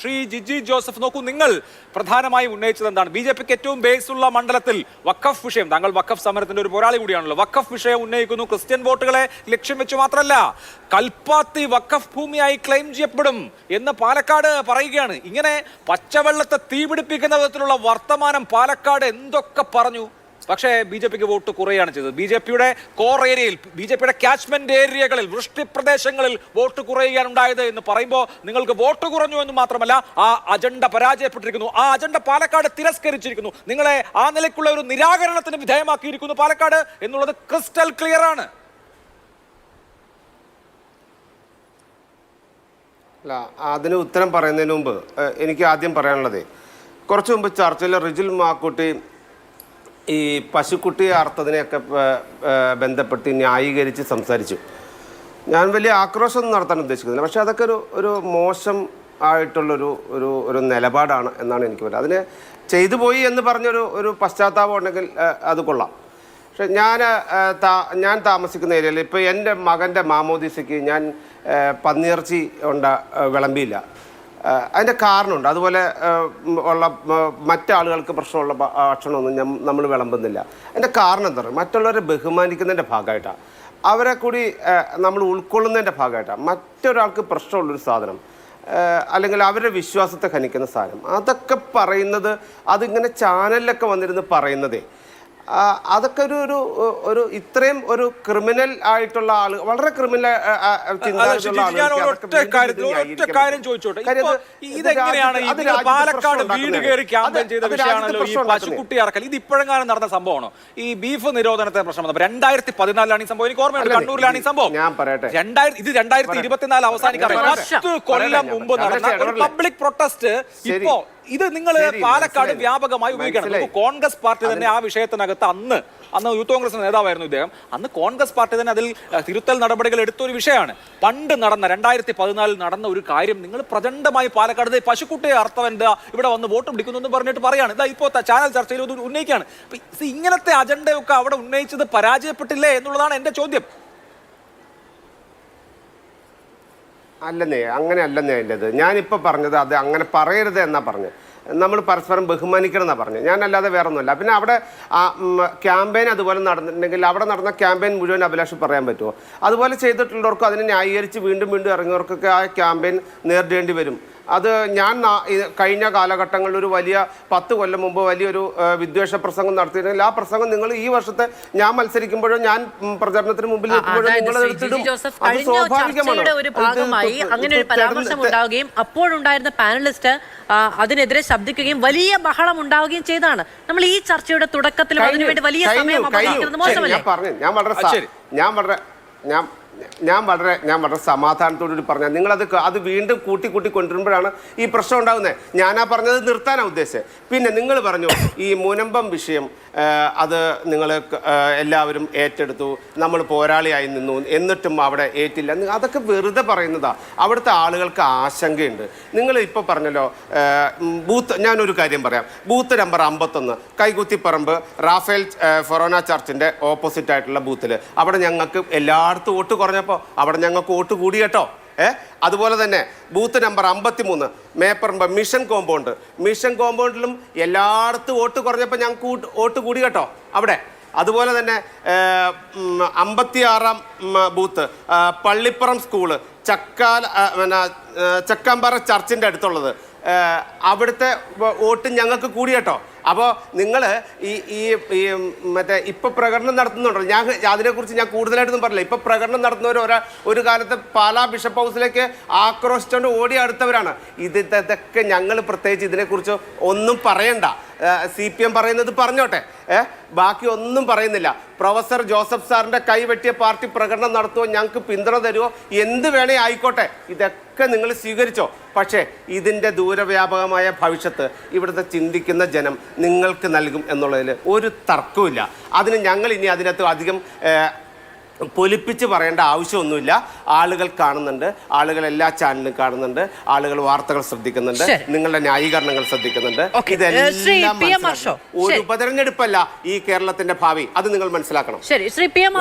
Shri Jiji Joseph നോക്കൂ നിങ്ങൾ പ്രധാനമായും ഉന്നയിച്ചത് എന്താണ്? ബി ജെ പിക്ക് ഏറ്റവും ബേസ് ഉള്ള മണ്ഡലത്തിൽ വഖഫ് വിഷയം. താങ്കൾ വഖഫ് സമരത്തിന്റെ ഒരു പോരാളി കൂടിയാണല്ലോ. വഖഫ് വിഷയം ഉന്നയിക്കുന്നു. ക്രിസ്ത്യൻ വോട്ടുകളെ ലക്ഷ്യം വെച്ച് മാത്രമല്ല കൽപ്പാത്തി വഖഫ് ഭൂമിയായി ക്ലെയിം ചെയ്യപ്പെടും എന്ന് പാലക്കാട് പറയുകയാണ്. ഇങ്ങനെ പച്ചവെള്ളത്തെ തീപിടിപ്പിക്കുന്ന വിധത്തിലുള്ള വർത്തമാനം പാലക്കാട് എന്തൊക്കെ പറഞ്ഞു? പക്ഷേ ബി ജെ പിക്ക് വോട്ട് കുറയുകയാണ് ചെയ്തത്. ബി ജെ പിയുടെ കോർ ഏരിയയിൽ ബി ജെ പിയുടെ ക്യാച്ച്മെന്റ് ഏരിയകളിൽ വൃഷ്ടി പ്രദേശങ്ങളിൽ വോട്ട് കുറയുകയാണ് ഉണ്ടായത് എന്ന് പറയുമ്പോൾ നിങ്ങൾക്ക് വോട്ട് കുറഞ്ഞു എന്ന് മാത്രമല്ല ആ അജണ്ട പരാജയപ്പെട്ടിരിക്കുന്നു. ആ അജണ്ട പാലക്കാട് തിരസ്കരിച്ചിരിക്കുന്നു. നിങ്ങളെ ആ നിലയ്ക്കുള്ള ഒരു നിരാകരണത്തിന് വിധേയമാക്കിയിരിക്കുന്നു പാലക്കാട് എന്നുള്ളത് ക്രിസ്റ്റൽ ക്ലിയർ ആണ്. അല്ല അതിന് ഉത്തരം പറയുന്നതിന് മുമ്പ് എനിക്ക് ആദ്യം പറയാനുള്ളത് കുറച്ച് മുമ്പ് ചർച്ചയിൽ റിജിൽ മാക്കുട്ടി ഈ പശുക്കുട്ടിയെ അർത്ഥത്തിനെയൊക്കെ ബന്ധപ്പെട്ട് ന്യായീകരിച്ച് സംസാരിച്ചു. ഞാൻ വലിയ ആക്രോശമൊന്നും നടത്താൻ ഉദ്ദേശിക്കുന്നില്ല. പക്ഷേ അതൊക്കെ ഒരു ഒരു മോശം ആയിട്ടുള്ളൊരു ഒരു ഒരു നിലപാടാണ് എന്നാണ് എനിക്ക് പറയുന്നത് അതിന് ചെയ്തു പോയി എന്ന് പറഞ്ഞൊരു ഒരു പശ്ചാത്താപം ഉണ്ടെങ്കിൽ അത് കൊള്ളാം. പക്ഷെ ഞാൻ ഞാൻ താമസിക്കുന്ന ഏരിയയിൽ ഇപ്പോൾ എന്റെ മകന്റെ മാമോദീസയ്ക്ക് ഞാൻ പന്നിയിറച്ചി ഉണ്ട വിളമ്പിയില്ല. അതിന്റെ കാരണമുണ്ട്. അതുപോലെ ഉള്ള മറ്റാളുകൾക്ക് പ്രശ്നമുള്ള ഭക്ഷണമൊന്നും നമ്മൾ വിളമ്പുന്നില്ല. അതിന്റെ കാരണം എന്താ പറയുക മറ്റുള്ളവരെ ബഹുമാനിക്കുന്നതിന്റെ ഭാഗമായിട്ടാണ് അവരെ കൂടി നമ്മൾ ഉൾക്കൊള്ളുന്നതിന്റെ ഭാഗമായിട്ടാണ് മറ്റൊരാൾക്ക് പ്രശ്നമുള്ളൊരു സാധനം അല്ലെങ്കിൽ അവരുടെ വിശ്വാസത്തെ ഖനിക്കുന്ന സാധനം അതൊക്കെ പറയുന്നത് അതിങ്ങനെ ചാനലിലൊക്കെ വന്നിരുന്ന് പറയുന്നതേ. അതൊക്കെ ഒരു ഒരു ഒരു ഇത്രയും ഒരു ക്രിമിനൽ ആയിട്ടുള്ള ആൾ വളരെ ക്രിമിനൽ കാര്യം ചോദിച്ചോട്ടെ. ഇതെങ്ങനെയാണ് പാലക്കാട് വീട് കയറി ക്യാമ്പയിൻ ചെയ്ത വിഷയമാണല്ലോ ഈ പശുക്കുട്ടി ഇറക്കൽ ഇത് ഇപ്പോഴെങ്ങാനും നടന്ന സംഭവമാണോ? ഈ ബീഫ് നിരോധനത്തെ പ്രശ്നം രണ്ടായിരത്തി പതിനാലിലാണ് ഈ സംഭവം. എനിക്ക് ഓർമ്മയുണ്ട് കണ്ണൂരിലാണ് ഈ സംഭവം. ഞാൻ പറയട്ടെ. രണ്ടായിരത്തി ഇത് രണ്ടായിരത്തി ഇരുപത്തിനാല് അവസാനിക്കാൻ പത്ത് കൊല്ലം മുമ്പ് നടന്ന ഒരു പബ്ലിക് പ്രൊട്ടസ്റ്റ് ഇപ്പോ ഇത് നിങ്ങൾ പാലക്കാട് വ്യാപകമായി ഉപയോഗിക്കണം. കോൺഗ്രസ് പാർട്ടി തന്നെ ആ വിഷയത്തിനകത്ത് അന്ന് അന്ന് യൂത്ത് കോൺഗ്രസ് നേതാവായിരുന്നു ഇദ്ദേഹം. അന്ന് കോൺഗ്രസ് പാർട്ടി തന്നെ അതിൽ തിരുത്തൽ നടപടികൾ എടുത്ത ഒരു വിഷയമാണ്. പണ്ട് നടന്ന രണ്ടായിരത്തി പതിനാലിൽ നടന്ന ഒരു കാര്യം നിങ്ങൾ പ്രചണ്ഡമായി പാലക്കാട് പശുക്കുട്ടിയെ അർത്ഥവന്റെ ഇവിടെ വന്ന് വോട്ട് പിടിക്കുന്നു എന്ന് പറഞ്ഞിട്ട് പറയാണ്. ഇതാ ഇപ്പോൾ ചാനൽ ചർച്ചയിൽ ഉന്നയിക്കുകയാണ്. ഇങ്ങനത്തെ അജണ്ടയൊക്കെ അവിടെ ഉന്നയിച്ചത് പരാജയപ്പെട്ടില്ലേ എന്നുള്ളതാണ് എന്റെ ചോദ്യം. അല്ലെന്നേ അങ്ങനെ അല്ലെന്നേ അതിന്റെത് ഞാനിപ്പോൾ പറഞ്ഞത് അത് അങ്ങനെ പറയരുത് എന്നാ പറഞ്ഞത്. നമ്മൾ പരസ്പരം ബഹുമാനിക്കണം എന്നാണ് പറഞ്ഞത്. ഞാനല്ലാതെ വേറെ ഒന്നുമില്ല പിന്നെ അവിടെ ക്യാമ്പയിൻ അതുപോലെ നടന്നിട്ടുണ്ടെങ്കിൽ അവിടെ നടന്ന ക്യാമ്പയിൻ മുഴുവൻ അഭിലാഷ് പറയാൻ പറ്റുമോ? അതുപോലെ ചെയ്തിട്ടുള്ളവർക്കും അതിനെ ന്യായീകരിച്ച് വീണ്ടും വീണ്ടും ഇറങ്ങിയവർക്കൊക്കെ ആ ക്യാമ്പയിൻ നേരിടേണ്ടി വരും. അത് ഞാൻ കഴിഞ്ഞ കാലഘട്ടങ്ങളിൽ ഒരു വലിയ പത്ത് കൊല്ലം മുമ്പ് വലിയൊരു വിദ്വേഷ പ്രസംഗം നടത്തിയിരുന്നെങ്കിൽ ആ പ്രസംഗം നിങ്ങൾ ഈ വർഷത്തെ ഞാൻ മത്സരിക്കുമ്പോഴോ ഞാൻ പ്രചരണത്തിന് മുമ്പിൽ ഒരു ഭാഗമായി അങ്ങനെ ഒരു പരാമർശം ഉണ്ടാവുകയും അപ്പോഴുണ്ടായിരുന്ന പാനലിസ്റ്റ് അതിനെതിരെ ശബ്ദിക്കുകയും വലിയ ബഹളം ഉണ്ടാവുകയും ചെയ്താണ്. നമ്മൾ ഈ ചർച്ചയുടെ തുടക്കത്തിൽ അതിനുവേണ്ടി വലിയ സമയം ഞാൻ പറഞ്ഞു. ഞാൻ വളരെ. ഞാൻ വളരെ ഞാൻ ഞാൻ വളരെ ഞാൻ വളരെ സമാധാനത്തോടുകൂടി പറഞ്ഞ നിങ്ങളത് അത് വീണ്ടും കൂട്ടി കൂട്ടി കൊണ്ടുവരുമ്പോഴാണ് ഈ പ്രശ്നം ഉണ്ടാകുന്നത് ആ പറഞ്ഞത് നിർത്താനാണ് ഉദ്ദേശിച്ചത് പിന്നെ നിങ്ങൾ പറഞ്ഞു ഈ മുനമ്പം വിഷയം അത് നിങ്ങൾ എല്ലാവരും ഏറ്റെടുത്തു നമ്മൾ പോരാളിയായി നിന്നു എന്നിട്ടും അവിടെ ഏറ്റില്ല. അതൊക്കെ വെറുതെ പറയുന്നതാ. അവിടുത്തെ ആളുകൾക്ക് ആശങ്കയുണ്ട്. നിങ്ങൾ ഇപ്പോൾ പറഞ്ഞല്ലോ ബൂത്ത് ഞാനൊരു കാര്യം പറയാം. ബൂത്ത് നമ്പർ അമ്പത്തൊന്ന് കൈകുത്തിപ്പറമ്പ് റാഫേൽ ഫൊറോന ചർച്ചിന്റെ ഓപ്പോസിറ്റ് ആയിട്ടുള്ള ബൂത്തിൽ അവിടെ ഞങ്ങൾക്ക് എല്ലായിടത്തും വോട്ട് കുറഞ്ഞപ്പോൾ അവിടെ ഞങ്ങൾക്ക് വോട്ട് കൂടി കേട്ടോ. ഏ? അതുപോലെ തന്നെ ബൂത്ത് നമ്പർ അമ്പത്തി മൂന്ന് മേപ്പറമ്പ് മിഷൻ കോമ്പൗണ്ട്. മിഷൻ കോമ്പൗണ്ടിലും എല്ലായിടത്തും വോട്ട് കുറഞ്ഞപ്പോൾ ഞങ്ങൾക്ക് വോട്ട് കൂടി കേട്ടോ. അവിടെ. അതുപോലെ തന്നെ അമ്പത്തിയാറാം ബൂത്ത് പള്ളിപ്പുറം സ്കൂൾ ചക്കാല ആ, പിന്നെ ചക്കാമ്പാറ ചർച്ചിന്റെ അടുത്തുള്ളത്. അവിടുത്തെ വോട്ട് ഞങ്ങൾക്ക് കൂടി കേട്ടോ. അപ്പോൾ നിങ്ങൾ ഈ ഈ മറ്റേ ഇപ്പോൾ പ്രകടനം നടത്തുന്നുണ്ടോ ഞാൻ അതിനെക്കുറിച്ച് ഞാൻ കൂടുതലായിട്ടൊന്നും പറഞ്ഞില്ല. ഇപ്പോൾ പ്രകടനം നടത്തുന്നവർ ഒരാ ഒരു കാലത്ത് പാലാ ബിഷപ്പ് ഹൗസിലേക്ക് ആക്രോശിച്ചുകൊണ്ട് ഓടി അടുത്തവരാണ്. ഇത് ഇതൊക്കെ ഞങ്ങൾ പ്രത്യേകിച്ച് ഇതിനെക്കുറിച്ച് ഒന്നും പറയണ്ട. സി പി എം പറയുന്നത് പറഞ്ഞോട്ടെ. ഏ ബാക്കി ഒന്നും പറയുന്നില്ല. പ്രൊഫസർ ജോസഫ് സാറിന്റെ കൈവെട്ടിയ പാർട്ടി പ്രകടനം നടത്തുമോ ഞങ്ങൾക്ക് പിന്തുണ തരുമോ എന്ത് വേണേ ആയിക്കോട്ടെ. ഇതൊക്കെ നിങ്ങൾ സ്വീകരിച്ചോ. പക്ഷേ ഇതിന്റെ ദൂരവ്യാപകമായ ഭവിഷ്യത്ത് ഇവിടുത്തെ ചിന്തിക്കുന്ന ജനം നിങ്ങൾക്ക് നൽകും എന്നുള്ളതിൽ ഒരു തർക്കവുമില്ല. അതിന് ഞങ്ങൾ ഇനി അതിനകത്ത് അധികം പൊലിപ്പിച്ച് പറയേണ്ട ആവശ്യമൊന്നുമില്ല. ആളുകൾ കാണുന്നുണ്ട്. ആളുകൾ എല്ലാ ചാനലും കാണുന്നുണ്ട്. ആളുകൾ വാർത്തകൾ ശ്രദ്ധിക്കുന്നുണ്ട്. നിങ്ങളുടെ ന്യായീകരണങ്ങൾ ശ്രദ്ധിക്കുന്നുണ്ട്. ശ്രീ ഇതെല്ലാം ഒരു. ഉപതെരഞ്ഞെടുപ്പല്ല ഈ കേരളത്തിന്റെ ഭാവി. അത് നിങ്ങൾ മനസ്സിലാക്കണം. ശരി. Shri P M